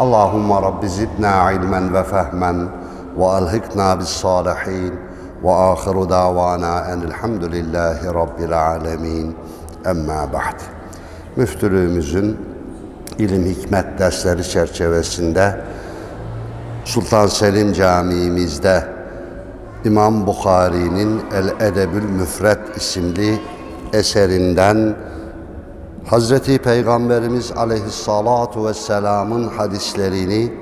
اللهم رب زدنا علما وفهما والهكنا بالصالحين واخر دعوانا ان الحمد لله رب العالمين اما بعد müftülüğümüzün ilim hikmet dersleri çerçevesinde Sultan Selim Camii'mizde İmam Bukhari'nin El Edebül Müfret isimli eserinden Hazreti Peygamberimiz aleyhissalatu vesselamın hadislerini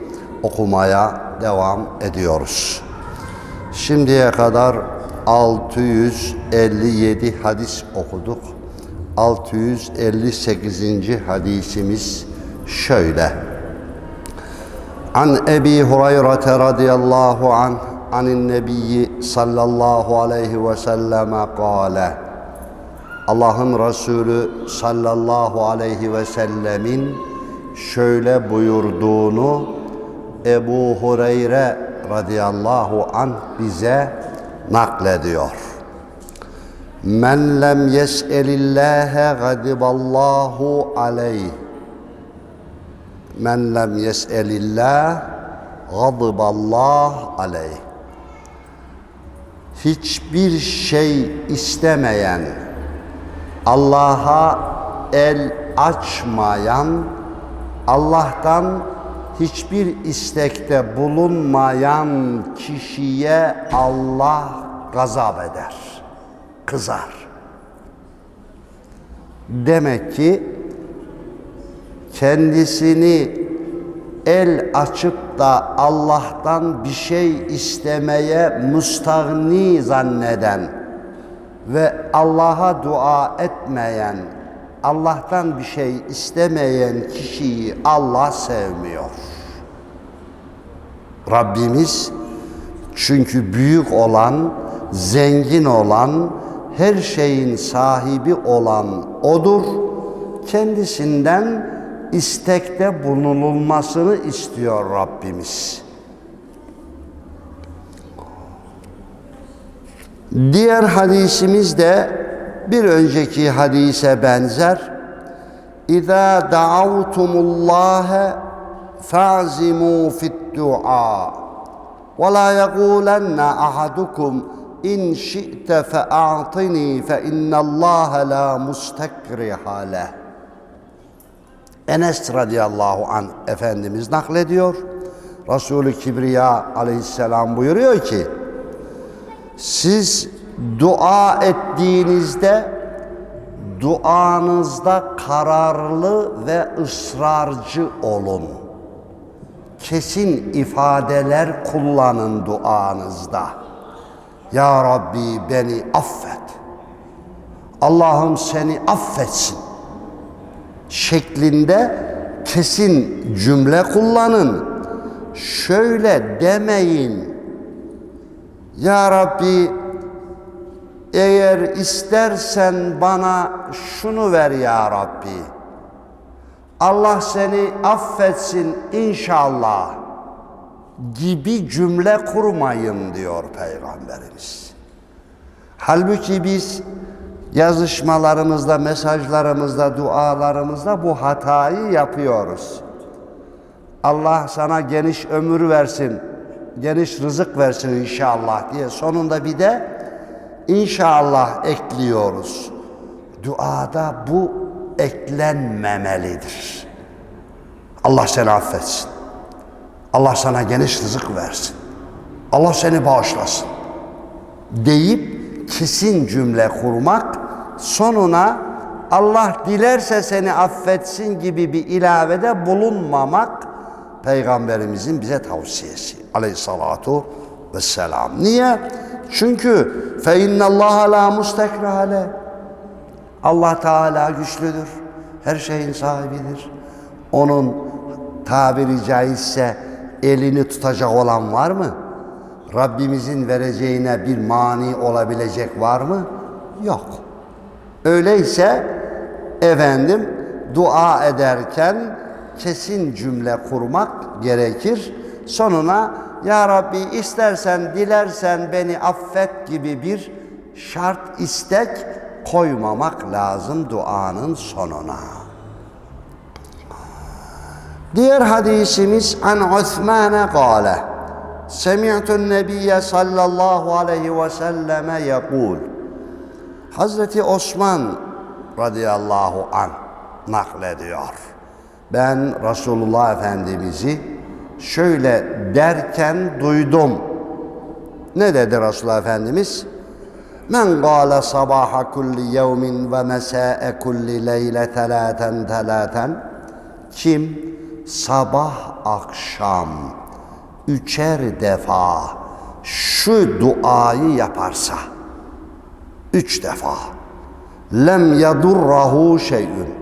okumaya devam ediyoruz. Şimdiye kadar 657 hadis okuduk. 658. hadisimiz şöyle. An Ebi Hureyre radıyallahu anh anin nebiyyi sallallahu aleyhi ve selleme kâle. Allah'ın Resulü sallallahu aleyhi ve sellemin şöyle buyurduğunu Ebu Hureyre radıyallahu anh bize naklediyor. Men lem yes'elillâhe gadiballahu aleyh. Men lem yes'elillâh gadiballah aleyh. Hiçbir şey istemeyen, Allah'a el açmayan, Allah'tan hiçbir istekte bulunmayan kişiye Allah gazap eder, kızar. Demek ki kendisini el açıp da Allah'tan bir şey istemeye müstahni zanneden, ve Allah'a dua etmeyen, Allah'tan bir şey istemeyen kişiyi Allah sevmiyor. Rabbimiz çünkü büyük olan, zengin olan, her şeyin sahibi olan O'dur. Kendisinden istekte bulunulmasını istiyor Rabbimiz. Diğer hadisimiz de bir önceki hadise benzer. İza da'avtumullaha fa'zimu fit du'a ve la yegulenna ahadukum in şi'te fe'a'tini fe innallaha la mustekriha leh. Enes radıyallahu an Efendimiz naklediyor. Resulü Kibriya aleyhisselam buyuruyor ki siz dua ettiğinizde duanızda kararlı ve ısrarcı olun. Kesin ifadeler kullanın duanızda. Ya Rabbi beni affet. Allah'ım seni affetsin. Şeklinde kesin cümle kullanın. Şöyle demeyin. Ya Rabbi eğer istersen bana şunu ver ya Rabbi. Allah seni affetsin inşallah gibi cümle kurmayın diyor Peygamberimiz. Halbuki biz yazışmalarımızda, mesajlarımızda, dualarımızda bu hatayı yapıyoruz. Allah sana geniş ömür versin, geniş rızık versin inşallah diye sonunda bir de inşallah ekliyoruz. Duada bu eklenmemelidir. Allah seni affetsin. Allah sana geniş rızık versin. Allah seni bağışlasın. Deyip kesin cümle kurmak sonuna Allah dilerse seni affetsin gibi bir ilavede bulunmamak Peygamberimizin bize tavsiyesi aleyhissalatu vesselam. Niye? Çünkü fe innallaha la mustekrale. Allah Teala güçlüdür. Her şeyin sahibidir. Onun tabiri caizse elini tutacak olan var mı? Rabbimizin vereceğine bir mani olabilecek var mı? Yok. Öyleyse efendim dua ederken kesin cümle kurmak gerekir. Sonuna ya Rabbi istersen dilersen beni affet gibi bir şart istek koymamak lazım duanın sonuna. Diğer hadisimiz an Osman'e kâle Semi'tun Nebiye sallallahu aleyhi ve selleme yekul Hazreti Osman radıyallahu an naklediyor. Ben Resulullah Efendimiz'i şöyle derken duydum. Ne dedi Resulullah Efendimiz? Men gâle sabaha kulli yevmin ve mesâe kulli leyle telâten telâten Kim sabah akşam üçer defa şu duayı yaparsa üç defa lem yadurrahu şeyün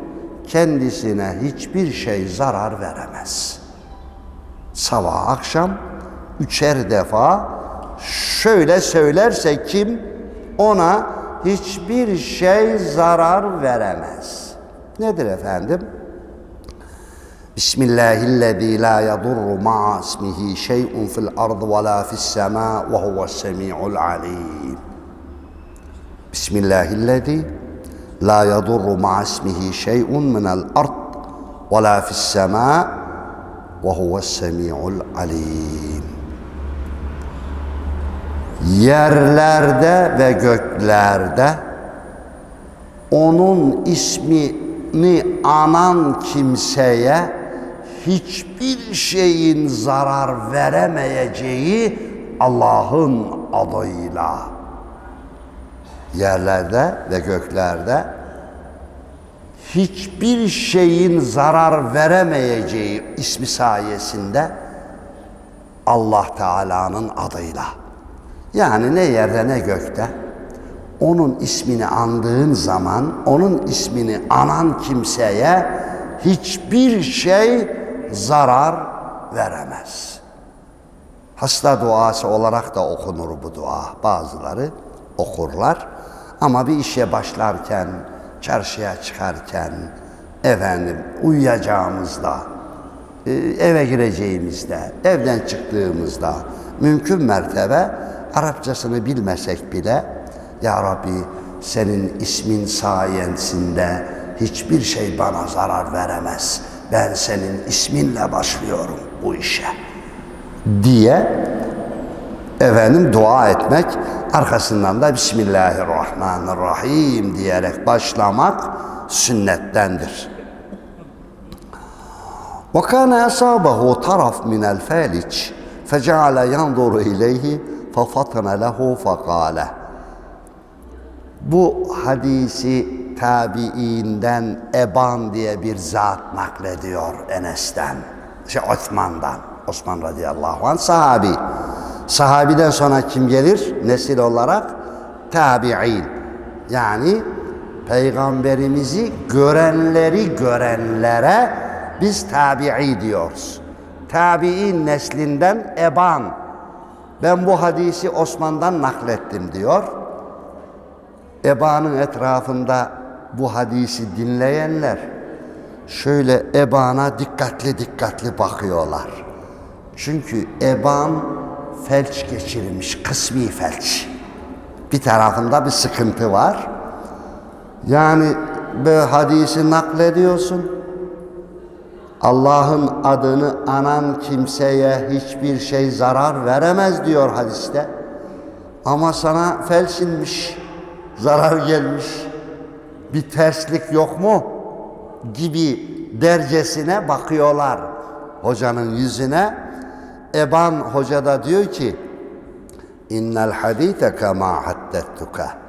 kendisine hiçbir şey zarar veremez. Sabah akşam üçer defa şöyle söylerse kim ona hiçbir şey zarar veremez. Nedir efendim? Bismillahillezî la yadurru ma'a ismihi şey'un fil ardı ve la fis semâ ve huves semî'ul alîm. Bismillahillezî la yadurru ma'a şey'un minel ard ve la fis ve huves semî'ul alîm. Yerlerde ve göklerde onun ismini anan kimseye hiçbir şeyin zarar veremeyeceği Allah'ın adıyla yerlerde ve göklerde hiçbir şeyin zarar veremeyeceği ismi sayesinde Allah Teala'nın adıyla. Yani ne yerde ne gökte onun ismini andığın zaman onun ismini anan kimseye hiçbir şey zarar veremez. Hasta duası olarak da okunur bu dua. Bazıları okurlar. Ama bir işe başlarken, çarşıya çıkarken, efendim uyuyacağımızda, e, eve gireceğimizde, evden çıktığımızda mümkün mertebe Arapçasını bilmesek bile Ya Rabbi senin ismin sayesinde hiçbir şey bana zarar veremez. Ben senin isminle başlıyorum bu işe diye efendim dua etmek, arkasından da Bismillahirrahmanirrahim diyerek başlamak sünnettendir. Ve kana asabahu taraf min el falic fecale yanzuru ileyhi fafatana lehu fakale. Bu hadisi tabiinden Eban diye bir zat naklediyor Enes'ten. Şey Osman'dan. Osman radıyallahu anh sahabi. Sahabiden sonra kim gelir? Nesil olarak tabi'in. Yani peygamberimizi görenleri görenlere biz tabi'i diyoruz. Tabi'in neslinden Eban. Ben bu hadisi Osman'dan naklettim diyor. Eba'nın etrafında bu hadisi dinleyenler şöyle Eban'a dikkatli dikkatli bakıyorlar. Çünkü Eban felç geçirmiş, kısmi felç. Bir tarafında bir sıkıntı var. Yani bu hadisi naklediyorsun. Allah'ın adını anan kimseye hiçbir şey zarar veremez diyor hadiste. Ama sana felç inmiş, zarar gelmiş, bir terslik yok mu gibi dercesine bakıyorlar hocanın yüzüne. Eban Hoca da diyor ki innel hadite kema haddettuka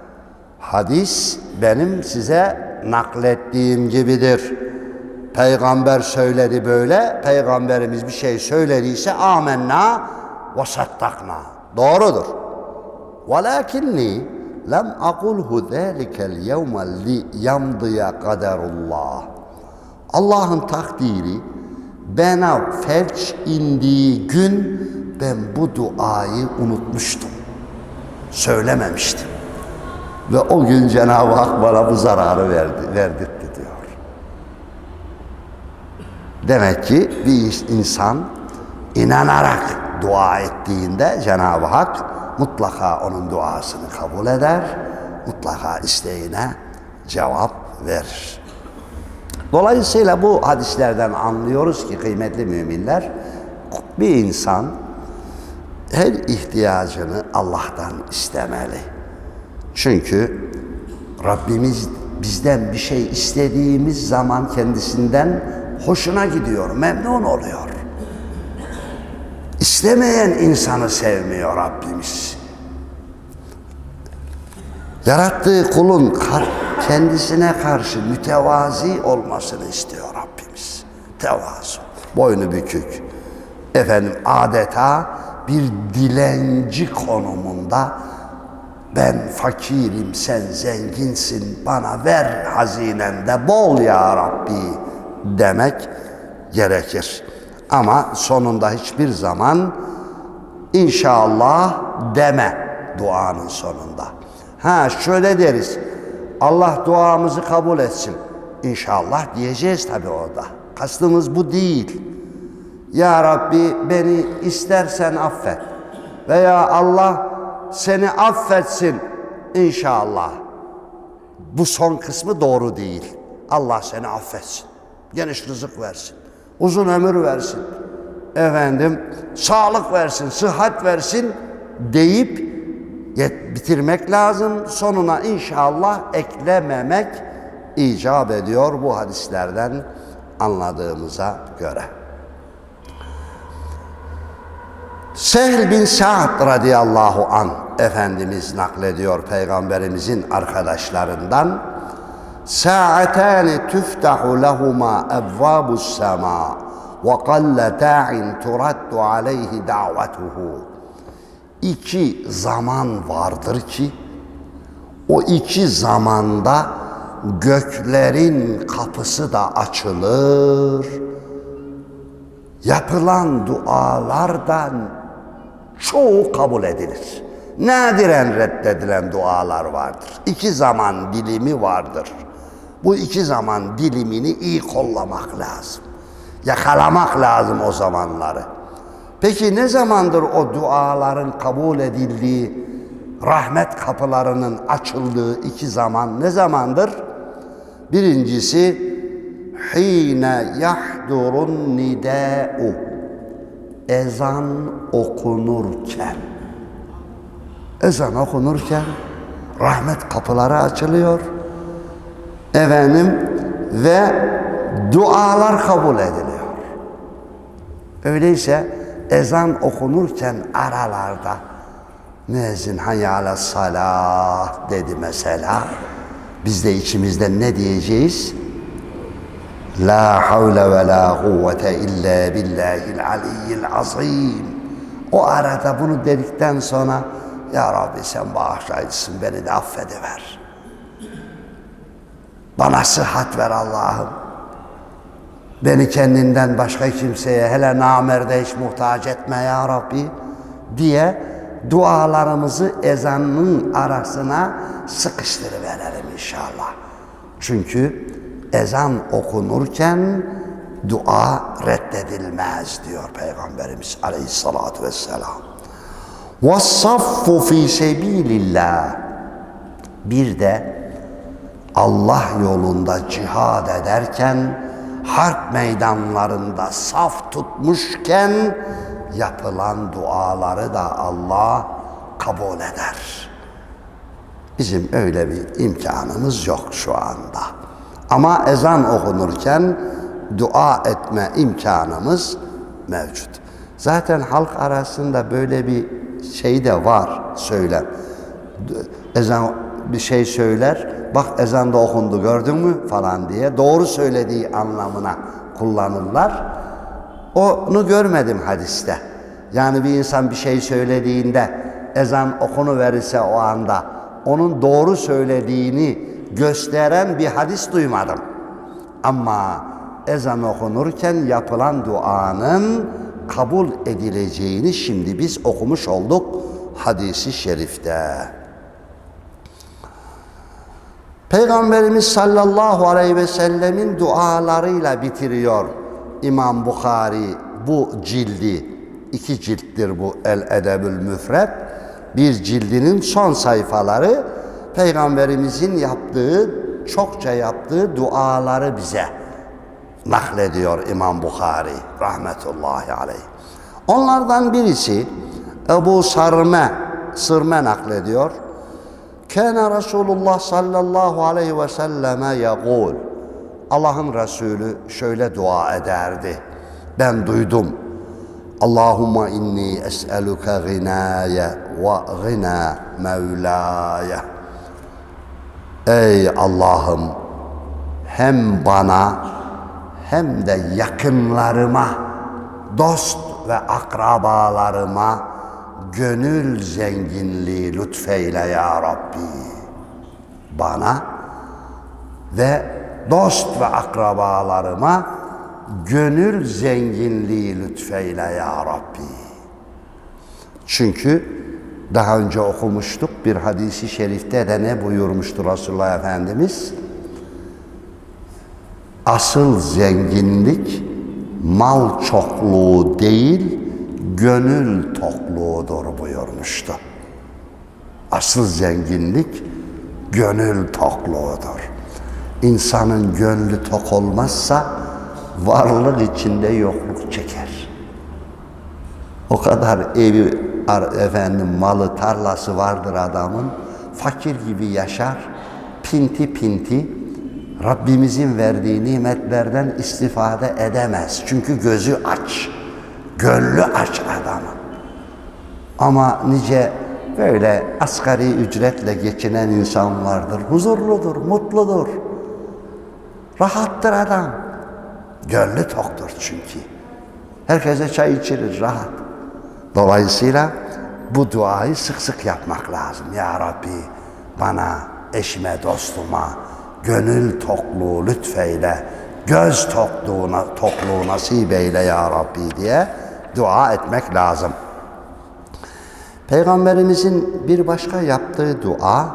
hadis benim size naklettiğim gibidir. Peygamber söyledi böyle, peygamberimiz bir şey söylediyse amenna ve sattakna. Doğrudur. Velakinni lem akulhu zâlikel yevme li yamdıya kaderullah. Allah'ın takdiri bana felç indiği gün ben bu duayı unutmuştum. Söylememiştim. Ve o gün Cenab-ı Hak bana bu zararı verdi, verdirtti diyor. Demek ki bir insan inanarak dua ettiğinde Cenab-ı Hak mutlaka onun duasını kabul eder, mutlaka isteğine cevap verir. Dolayısıyla bu hadislerden anlıyoruz ki kıymetli müminler, bir insan her ihtiyacını Allah'tan istemeli. Çünkü Rabbimiz bizden bir şey istediğimiz zaman kendisinden hoşuna gidiyor, memnun oluyor. İstemeyen insanı sevmiyor Rabbimiz. Yarattığı kulun kar- kendisine karşı mütevazi olmasını istiyor Rabbimiz. Tevazu, boynu bükük. Efendim adeta bir dilenci konumunda ben fakirim sen zenginsin bana ver hazinende bol ya Rabbi demek gerekir. Ama sonunda hiçbir zaman inşallah deme duanın sonunda. Ha şöyle deriz. Allah duamızı kabul etsin. İnşallah diyeceğiz tabii orada. Kastımız bu değil. Ya Rabbi beni istersen affet. Veya Allah seni affetsin inşallah. Bu son kısmı doğru değil. Allah seni affetsin. Geniş rızık versin. Uzun ömür versin. Efendim sağlık versin, sıhhat versin deyip yet- bitirmek lazım. Sonuna inşallah eklememek icap ediyor bu hadislerden anladığımıza göre. Sehl bin Sa'd radıyallahu an Efendimiz naklediyor peygamberimizin arkadaşlarından. Sa'atani tuftahu lehuma ebvabus sema ve qalle ta'in turaddu aleyhi da'vetuhu. İki zaman vardır ki o iki zamanda göklerin kapısı da açılır. Yapılan dualardan çoğu kabul edilir. Nadiren reddedilen dualar vardır. İki zaman dilimi vardır. Bu iki zaman dilimini iyi kollamak lazım. Yakalamak lazım o zamanları. Peki ne zamandır o duaların kabul edildiği, rahmet kapılarının açıldığı iki zaman ne zamandır? Birincisi hine yahdurun nida'u ezan okunurken ezan okunurken rahmet kapıları açılıyor efendim ve dualar kabul ediliyor. Öyleyse ezan okunurken aralarda müezzin hayya salah dedi mesela. Biz de içimizde ne diyeceğiz? La havle ve la kuvvete illa billahil aliyyil azim. O arada bunu dedikten sonra Ya Rabbi sen bağışlayıcısın beni de affediver. Bana sıhhat ver Allah'ım. Beni kendinden başka kimseye hele namerde hiç muhtaç etme ya Rabbi diye dualarımızı ezanın arasına sıkıştırıverelim inşallah. Çünkü ezan okunurken dua reddedilmez diyor Peygamberimiz aleyhissalatu vesselam. وَالصَّفُّ ف۪ي سَب۪يلِ اللّٰهِ Bir de Allah yolunda cihad ederken, harp meydanlarında saf tutmuşken yapılan duaları da Allah kabul eder. Bizim öyle bir imkanımız yok şu anda. Ama ezan okunurken dua etme imkanımız mevcut. Zaten halk arasında böyle bir şey de var söyler. Ezan bir şey söyler, bak ezan da okundu gördün mü falan diye doğru söylediği anlamına kullanırlar. Onu görmedim hadiste. Yani bir insan bir şey söylediğinde ezan okunu verirse o anda onun doğru söylediğini gösteren bir hadis duymadım. Ama ezan okunurken yapılan duanın kabul edileceğini şimdi biz okumuş olduk hadisi şerifte. Peygamberimiz sallallahu aleyhi ve sellemin dualarıyla bitiriyor İmam Bukhari bu cildi. iki cilttir bu El Edebül Müfred. Bir cildinin son sayfaları Peygamberimizin yaptığı, çokça yaptığı duaları bize naklediyor İmam Bukhari rahmetullahi aleyh. Onlardan birisi Ebu Sarme, Sırme naklediyor. Kâne Resulullah sallallahu aleyhi ve selleme yagul. Allah'ın Resulü şöyle dua ederdi. Ben duydum. Allahumma inni es'eluke gınâye ve gına mevlâye. Ey Allah'ım hem bana hem de yakınlarıma, dost ve akrabalarıma gönül zenginliği lütfeyle ya Rabbi. Bana ve dost ve akrabalarıma gönül zenginliği lütfeyle ya Rabbi. Çünkü daha önce okumuştuk bir hadisi şerifte de ne buyurmuştu Resulullah Efendimiz? Asıl zenginlik mal çokluğu değil, gönül tokluğudur buyurmuştu. Asıl zenginlik gönül tokluğudur. İnsanın gönlü tok olmazsa varlık içinde yokluk çeker. O kadar evi, efendim malı, tarlası vardır adamın. Fakir gibi yaşar. Pinti pinti Rabbimizin verdiği nimetlerden istifade edemez. Çünkü gözü aç. Gönlü aç adamın. Ama nice böyle asgari ücretle geçinen insan vardır. Huzurludur, mutludur. Rahattır adam. Gönlü toktur çünkü. Herkese çay içirir rahat. Dolayısıyla bu duayı sık sık yapmak lazım. Ya Rabbi bana, eşime, dostuma gönül tokluğu lütfeyle, göz tokluğuna, tokluğu nasip eyle ya Rabbi diye dua etmek lazım. Peygamberimizin bir başka yaptığı dua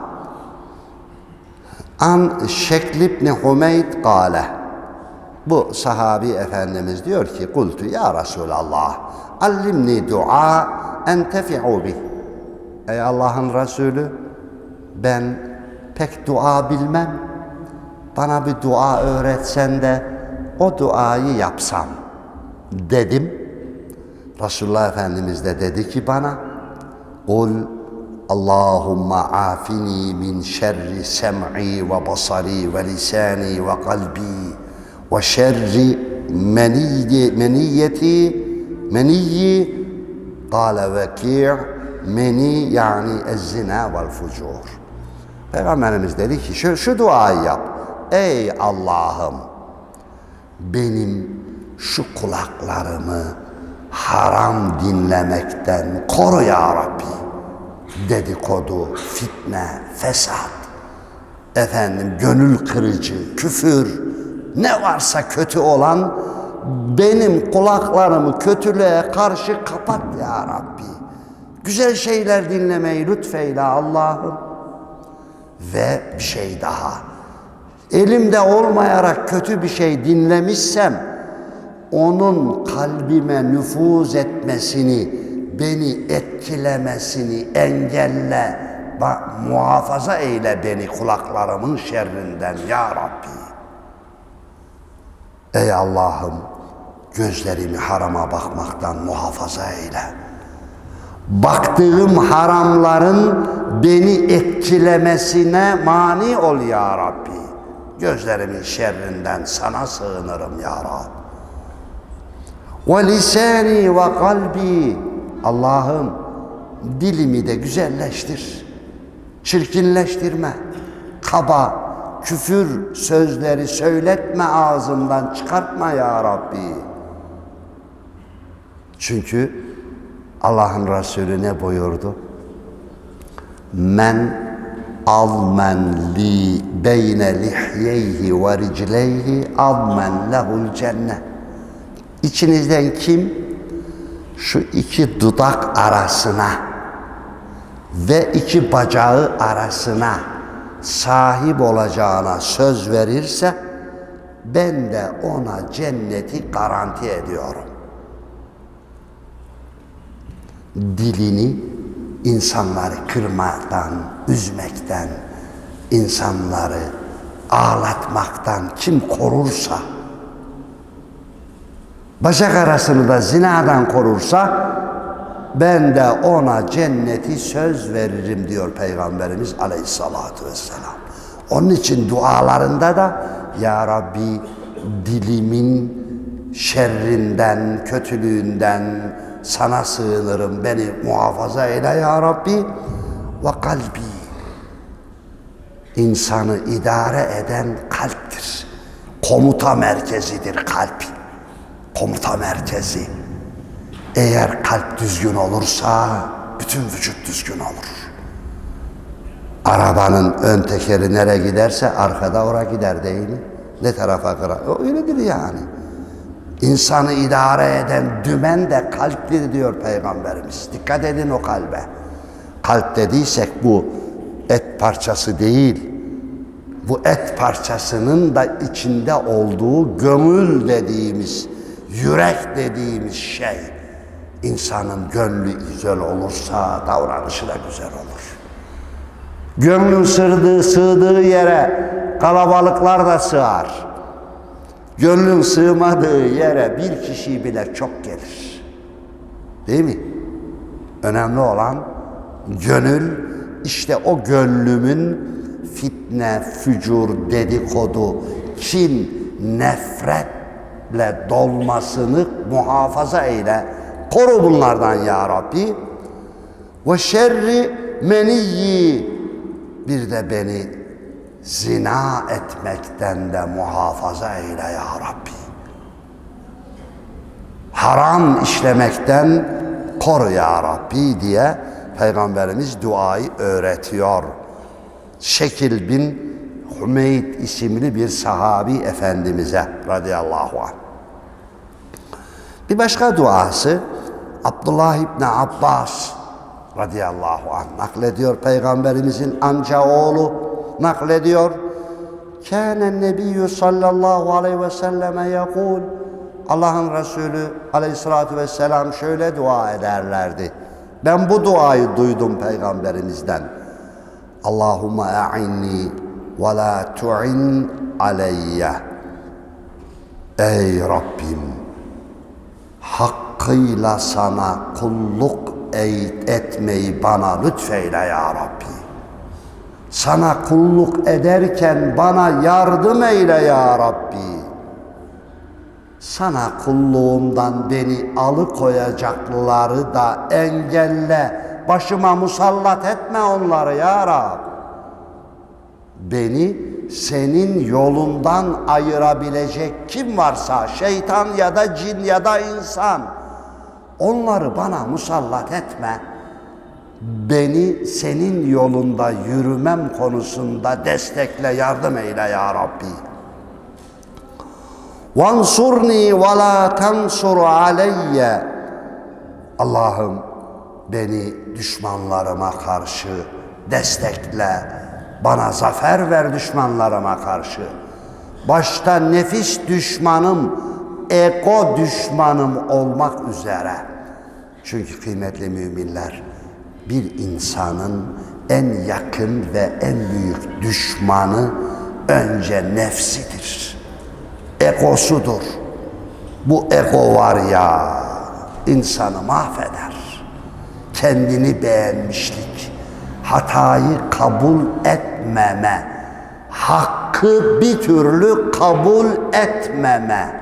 An Şekl ibn Humeyd kâle Bu sahabi efendimiz diyor ki Kultu ya Resulallah Allimni dua entefi'u bih Ey Allah'ın Resulü ben pek dua bilmem. Bana bir dua öğretsen de o duayı yapsam dedim. Resulullah Efendimiz de dedi ki bana Kul Allahumma afini min şerri sem'i ve basari ve lisani ve kalbi ve şerri meniyyi, meniyeti meniyyi kâle vekî meni yani ezzina vel fucur. Peygamberimiz dedi ki şu, şu duayı yap. Ey Allah'ım benim şu kulaklarımı haram dinlemekten koru ya Rabbi. Dedikodu, fitne, fesat, efendim gönül kırıcı, küfür, ne varsa kötü olan benim kulaklarımı kötülüğe karşı kapat ya Rabbi. Güzel şeyler dinlemeyi lütfeyle Allah'ım. Ve bir şey daha. Elimde olmayarak kötü bir şey dinlemişsem onun kalbime nüfuz etmesini, beni etkilemesini engelle, muhafaza eyle beni kulaklarımın şerrinden ya Rabbi. Ey Allah'ım gözlerimi harama bakmaktan muhafaza eyle. Baktığım haramların beni etkilemesine mani ol ya Rabbi. Gözlerimin şerrinden sana sığınırım ya Rabbi. Ve lisani ve kalbi Allah'ım dilimi de güzelleştir. Çirkinleştirme. Kaba, küfür sözleri söyletme ağzımdan çıkartma ya Rabbi. Çünkü Allah'ın Resulü ne buyurdu? Men almen li beyne lihyeyhi ve ricleyhi almen lehul cennet. İçinizden kim şu iki dudak arasına ve iki bacağı arasına sahip olacağına söz verirse ben de ona cenneti garanti ediyorum. Dilini insanları kırmaktan, üzmekten, insanları ağlatmaktan kim korursa, bacak arasını da zinadan korursa, ben de ona cenneti söz veririm diyor Peygamberimiz aleyhissalatu vesselam. Onun için dualarında da Ya Rabbi dilimin şerrinden, kötülüğünden sana sığınırım. Beni muhafaza eyle Ya Rabbi ve kalbi. İnsanı idare eden kalptir. Komuta merkezidir kalp. Komuta merkezi. Eğer kalp düzgün olursa bütün vücut düzgün olur. Arabanın ön tekeri nereye giderse arkada oraya gider değil mi? Ne tarafa kırar? Öyledir yani. İnsanı idare eden dümen de kalptir diyor Peygamberimiz. Dikkat edin o kalbe. Kalp dediysek bu et parçası değil. Bu et parçasının da içinde olduğu gömül dediğimiz, yürek dediğimiz şey. İnsanın gönlü güzel olursa davranışı da güzel olur. Gönlün sığdığı, sığdığı yere kalabalıklar da sığar. Gönlün sığmadığı yere bir kişi bile çok gelir. Değil mi? Önemli olan gönül, işte o gönlümün fitne, fücur, dedikodu, kin, nefretle dolmasını muhafaza eyle. Koru bunlardan ya Rabbi. Ve şerri meniyyi bir de beni zina etmekten de muhafaza eyle ya Rabbi. Haram işlemekten koru ya Rabbi diye Peygamberimiz duayı öğretiyor. Şekil bin Hümeyd isimli bir sahabi efendimize radıyallahu anh. Bir başka duası Abdullah İbni Abbas radıyallahu anh naklediyor Peygamberimizin amca oğlu naklediyor. Kâne nebiyyü sallallahu aleyhi ve selleme yekul Allah'ın Resulü aleyhissalatü vesselam şöyle dua ederlerdi. Ben bu duayı duydum Peygamberimizden. Allahümme a'inni ve la tu'in aleyye. Ey Rabbim hakkıyla sana kulluk etmeyi bana lütfeyle ya Rabbi. Sana kulluk ederken bana yardım eyle ya Rabbi. Sana kulluğumdan beni alıkoyacakları da engelle. Başıma musallat etme onları ya Rab. Beni senin yolundan ayırabilecek kim varsa şeytan ya da cin ya da insan onları bana musallat etme. Beni senin yolunda yürümem konusunda destekle yardım eyle ya Rabbi. Vansurni ve la tansur aleyye. Allah'ım beni düşmanlarıma karşı destekle. Bana zafer ver düşmanlarıma karşı. Başta nefis düşmanım, ego düşmanım olmak üzere. Çünkü kıymetli müminler, bir insanın en yakın ve en büyük düşmanı önce nefsidir. Egosudur. Bu ego var ya insanı mahveder. Kendini beğenmişlik, hatayı kabul etmeme, hakkı bir türlü kabul etmeme.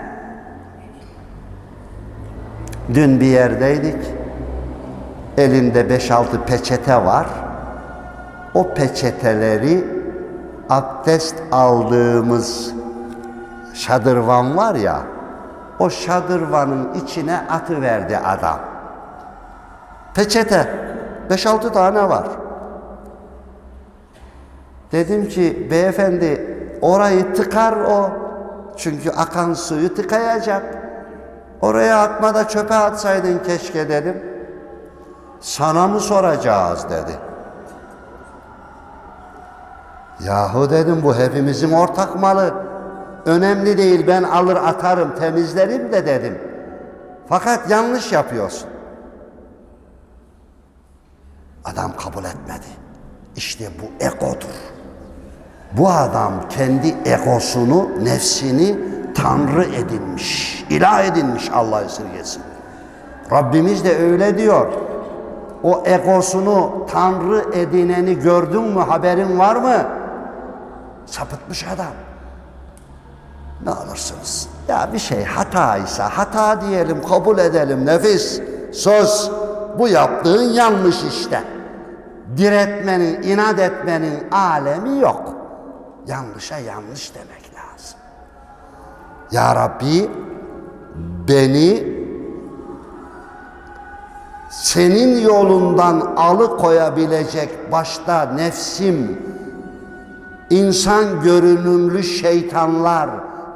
Dün bir yerdeydik. Elinde beş altı peçete var. O peçeteleri abdest aldığımız şadırvan var ya, o şadırvanın içine atıverdi adam. Peçete, beş altı tane var. Dedim ki beyefendi orayı tıkar o. Çünkü akan suyu tıkayacak. Oraya atma da çöpe atsaydın keşke dedim. Sana mı soracağız dedi. Yahu dedim bu hepimizin ortak malı. Önemli değil ben alır atarım temizlerim de dedim. Fakat yanlış yapıyorsun. Adam kabul etmedi. İşte bu egodur. Bu adam kendi egosunu, nefsini tanrı edinmiş, ilah edinmiş Allah esirgesin. Rabbimiz de öyle diyor. O egosunu tanrı edineni gördün mü, haberin var mı? Sapıtmış adam. Ne olursunuz? Ya bir şey hataysa hata diyelim, kabul edelim nefis. Söz, bu yaptığın yanlış işte. Diretmenin, inat etmenin alemi yok. Yanlışa yanlış demek lazım. Ya Rabbi beni senin yolundan alıkoyabilecek başta nefsim, insan görünümlü şeytanlar,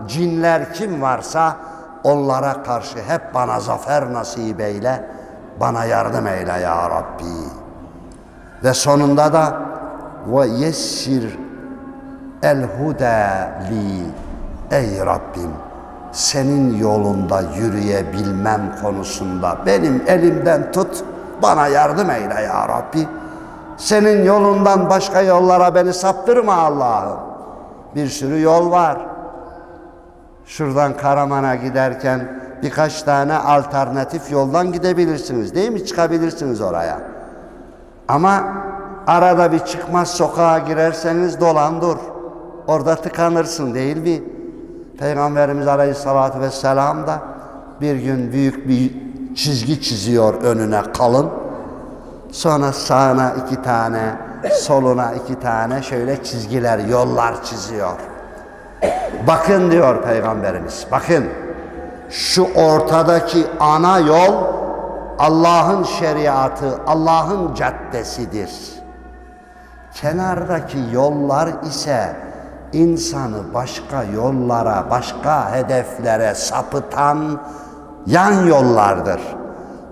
cinler kim varsa onlara karşı hep bana zafer nasip eyle, bana yardım eyle ya Rabbi. Ve sonunda da ve yessir el huda li ey Rabbim senin yolunda yürüyebilmem konusunda benim elimden tut bana yardım eyle ya Rabbi. Senin yolundan başka yollara beni saptırma Allah'ım. Bir sürü yol var. Şuradan Karaman'a giderken birkaç tane alternatif yoldan gidebilirsiniz değil mi? Çıkabilirsiniz oraya. Ama arada bir çıkmaz sokağa girerseniz dolan dur. Orada tıkanırsın değil mi? Peygamberimiz Aleyhisselatü Vesselam da bir gün büyük bir çizgi çiziyor önüne kalın. Sonra sağına iki tane, soluna iki tane şöyle çizgiler, yollar çiziyor. Bakın diyor Peygamberimiz, bakın şu ortadaki ana yol Allah'ın şeriatı, Allah'ın caddesidir. Kenardaki yollar ise insanı başka yollara, başka hedeflere sapıtan yan yollardır.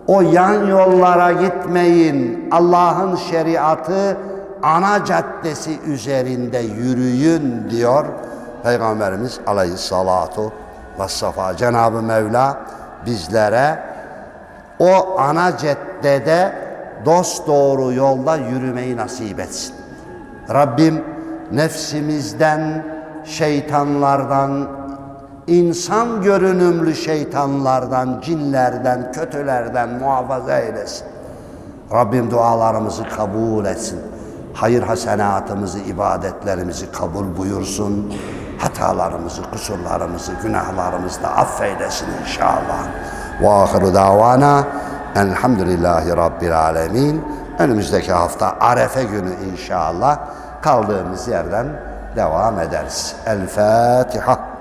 O yan yollara gitmeyin. Allah'ın şeriatı ana caddesi üzerinde yürüyün diyor Peygamberimiz aleyhissalatu vessefa. Cenab-ı Mevla bizlere o ana caddede dost doğru yolda yürümeyi nasip etsin. Rabbim nefsimizden, şeytanlardan, insan görünümlü şeytanlardan, cinlerden, kötülerden muhafaza eylesin. Rabbim dualarımızı kabul etsin. Hayır hasenatımızı, ibadetlerimizi kabul buyursun. Hatalarımızı, kusurlarımızı, günahlarımızı da affeylesin inşallah. Ve ahiru davana elhamdülillahi rabbil alemin. Önümüzdeki hafta Arefe günü inşallah kaldığımız yerden devam ederiz. El Fatiha.